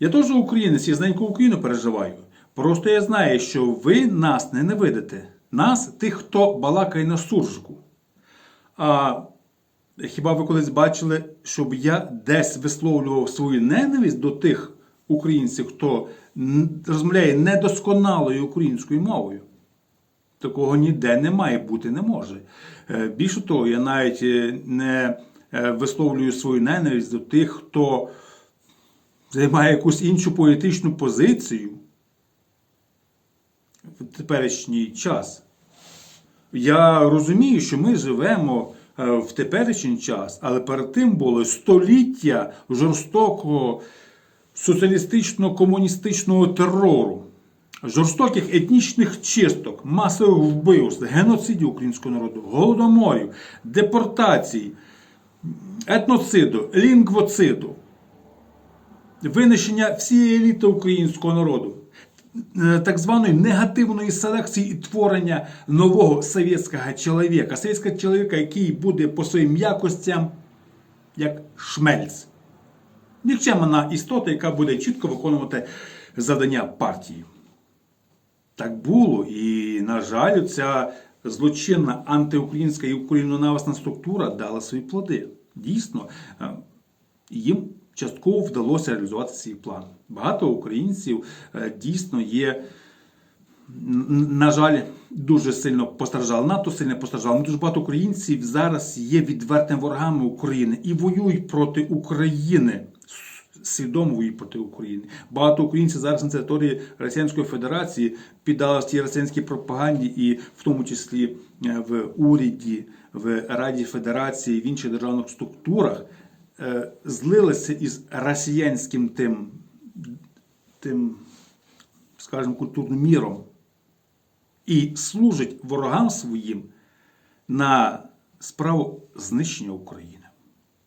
Я теж українець і з неньку Україну переживаю. Просто я знаю, що ви нас не ненавидите. Нас, тих, хто балакає на суржику. А хіба ви колись бачили, щоб я десь висловлював свою ненависть до тих українців, хто розмовляє недосконалою українською мовою? Такого ніде не має бути не може. Е, Більше того, я навіть е, не е, висловлюю свою ненависть до тих, хто займає якусь іншу політичну позицію в теперішній час. Я розумію, що ми живемо е, в теперішній час, але перед тим було століття жорстокого соціалістично-комуністичного терору, жорстоких етнічних чисток, масових вбивств, геноцидів українського народу, голодоморів, депортацій, етноциду, лінгвоциду, винищення всієї еліти українського народу, е, так званої негативної селекції і творення нового совєтського чоловіка, совєтського чоловіка, який буде по своїм якостям як шмельц. Нікчемна істота, яка буде чітко виконувати завдання партії. Так було. І, на жаль, ця злочинна антиукраїнська і українонависна структура дала свої плоди. Дійсно, е, їм частково вдалося реалізувати свій план. Багато українців е, дійсно є. На жаль, дуже сильно постраждали. НАТО сильно постраждали. Дуже багато українців зараз є відвертими ворогами України і воюють проти України. Свідомо воюють проти України. Багато українців зараз на території Російської Федерації піддалися тій російській пропаганді, і в тому числі е, в уряді, в Раді Федерації, в інших державних структурах злилися із росіянським тим, тим скажімо, культурним міром і служить ворогам своїм на справу знищення України.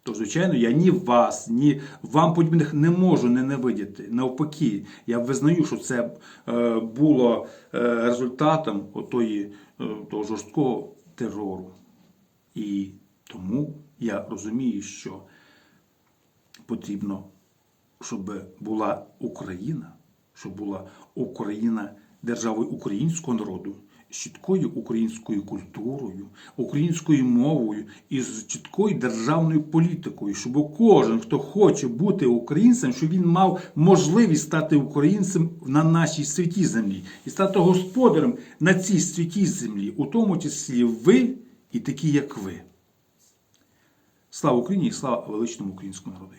То, звичайно, я ні вас, ні вам подібних не можу ненавидіти. Навпаки, я визнаю, що це е, було е, результатом отої, е, того жорсткого терору. І тому я розумію, що потрібно, щоб була Україна, щоб була Україна державою українського народу з чіткою українською культурою, українською мовою і з чіткою державною політикою, щоб кожен, хто хоче бути українцем, щоб він мав можливість стати українцем на нашій святій землі і стати господарем на цій святій землі, у тому числі ви і такі, як ви. Слава Україні і слава величному українському народу!